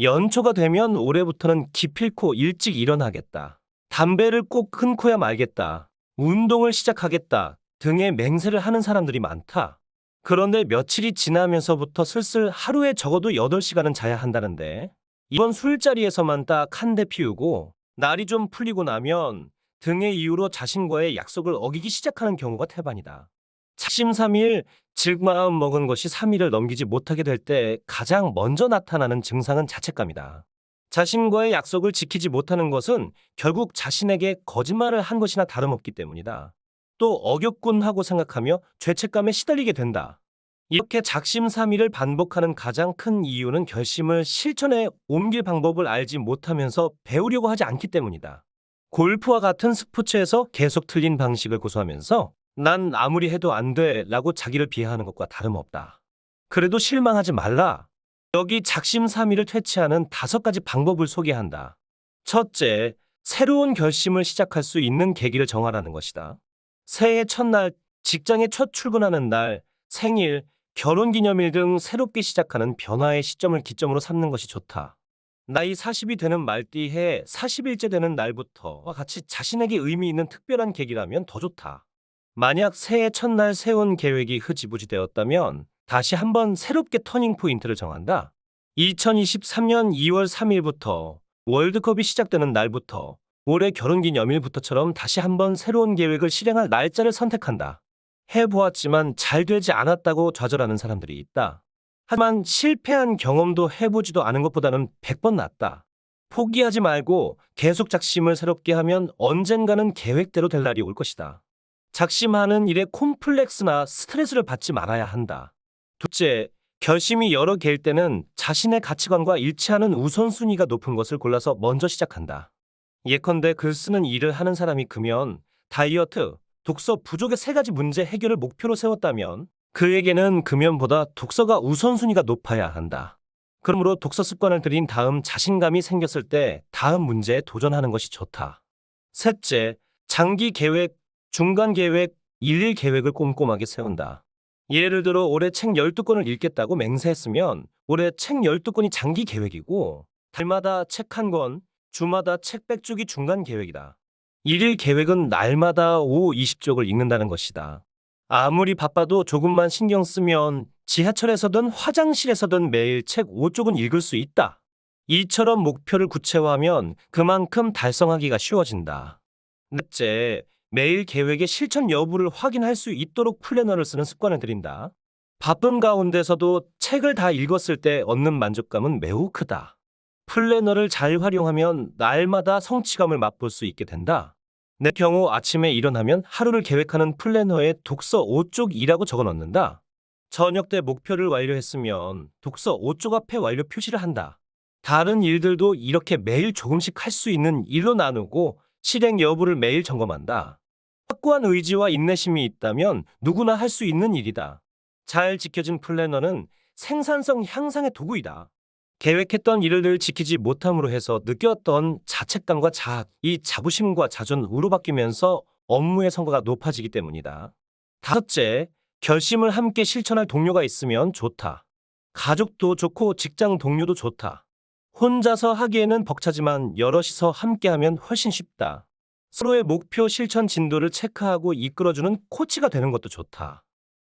연초가 되면 올해부터는 기필코 일찍 일어나겠다. 담배를 꼭 끊고야 말겠다. 운동을 시작하겠다. 등의 맹세를 하는 사람들이 많다. 그런데 며칠이 지나면서부터 슬슬 하루에 적어도 8시간은 자야 한다는데 이번 술자리에서만 딱 한 대 피우고 날이 좀 풀리고 나면 등의 이유로 자신과의 약속을 어기기 시작하는 경우가 태반이다. 작심삼일 즉마음 먹은 것이 3일을 넘기지 못하게 될 때 가장 먼저 나타나는 증상은 자책감이다. 자신과의 약속을 지키지 못하는 것은 결국 자신에게 거짓말을 한 것이나 다름없기 때문이다. 또 어겼군 하고 생각하며 죄책감에 시달리게 된다. 이렇게 작심삼일을 반복하는 가장 큰 이유는 결심을 실천에 옮길 방법을 알지 못하면서 배우려고 하지 않기 때문이다. 골프와 같은 스포츠에서 계속 틀린 방식을 고수하면서 난 아무리 해도 안 돼 라고 자기를 비하하는 것과 다름없다. 그래도 실망하지 말라. 여기 작심삼일을 퇴치하는 다섯 가지 방법을 소개한다. 첫째, 새로운 결심을 시작할 수 있는 계기를 정하라는 것이다. 새해 첫날, 직장에 첫 출근하는 날, 생일, 결혼기념일 등 새롭게 시작하는 변화의 시점을 기점으로 삼는 것이 좋다. 나이 40이 되는 말띠해 40일째 되는 날부터와 같이 자신에게 의미 있는 특별한 계기라면 더 좋다. 만약 새해 첫날 세운 계획이 흐지부지 되었다면 다시 한번 새롭게 터닝 포인트를 정한다. 2023년 2월 3일부터 월드컵이 시작되는 날부터 올해 결혼기념일부터처럼 다시 한번 새로운 계획을 실행할 날짜를 선택한다. 해보았지만 잘 되지 않았다고 좌절하는 사람들이 있다. 하지만 실패한 경험도 해보지도 않은 것보다는 100번 낫다. 포기하지 말고 계속 작심을 새롭게 하면 언젠가는 계획대로 될 날이 올 것이다. 작심하는 일에 콤플렉스나 스트레스를 받지 말아야 한다. 둘째, 결심이 여러 개일 때는 자신의 가치관과 일치하는 우선순위가 높은 것을 골라서 먼저 시작한다. 예컨대 글 쓰는 일을 하는 사람이 크면 다이어트, 독서 부족의 세 가지 문제 해결을 목표로 세웠다면 그에게는 금연보다 독서가 우선순위가 높아야 한다. 그러므로 독서 습관을 들인 다음 자신감이 생겼을 때 다음 문제에 도전하는 것이 좋다. 셋째, 장기 계획, 중간 계획, 일일 계획을 꼼꼼하게 세운다. 예를 들어 올해 책 12권을 읽겠다고 맹세했으면 올해 책 12권이 장기 계획이고 달마다 책 한 권, 주마다 책 백쪽이 중간 계획이다. 일일 계획은 날마다 5, 20쪽을 읽는다는 것이다. 아무리 바빠도 조금만 신경 쓰면 지하철에서든 화장실에서든 매일 책 5쪽은 읽을 수 있다. 이처럼 목표를 구체화하면 그만큼 달성하기가 쉬워진다. 넷째, 매일 계획의 실천 여부를 확인할 수 있도록 플래너를 쓰는 습관을 들인다. 바쁜 가운데서도 책을 다 읽었을 때 얻는 만족감은 매우 크다. 플래너를 잘 활용하면 날마다 성취감을 맛볼 수 있게 된다. 내 경우 아침에 일어나면 하루를 계획하는 플래너에 독서 5쪽이라고 적어 넣는다. 저녁 때 목표를 완료했으면 독서 5쪽 앞에 완료 표시를 한다. 다른 일들도 이렇게 매일 조금씩 할 수 있는 일로 나누고 실행 여부를 매일 점검한다. 확고한 의지와 인내심이 있다면 누구나 할 수 있는 일이다. 잘 지켜진 플래너는 생산성 향상의 도구이다. 계획했던 일을 늘 지키지 못함으로 해서 느꼈던 자책감과 자학, 이 자부심과 자존으로 바뀌면서 업무의 성과가 높아지기 때문이다. 다섯째, 결심을 함께 실천할 동료가 있으면 좋다. 가족도 좋고 직장 동료도 좋다. 혼자서 하기에는 벅차지만 여럿이서 함께하면 훨씬 쉽다. 서로의 목표 실천 진도를 체크하고 이끌어주는 코치가 되는 것도 좋다.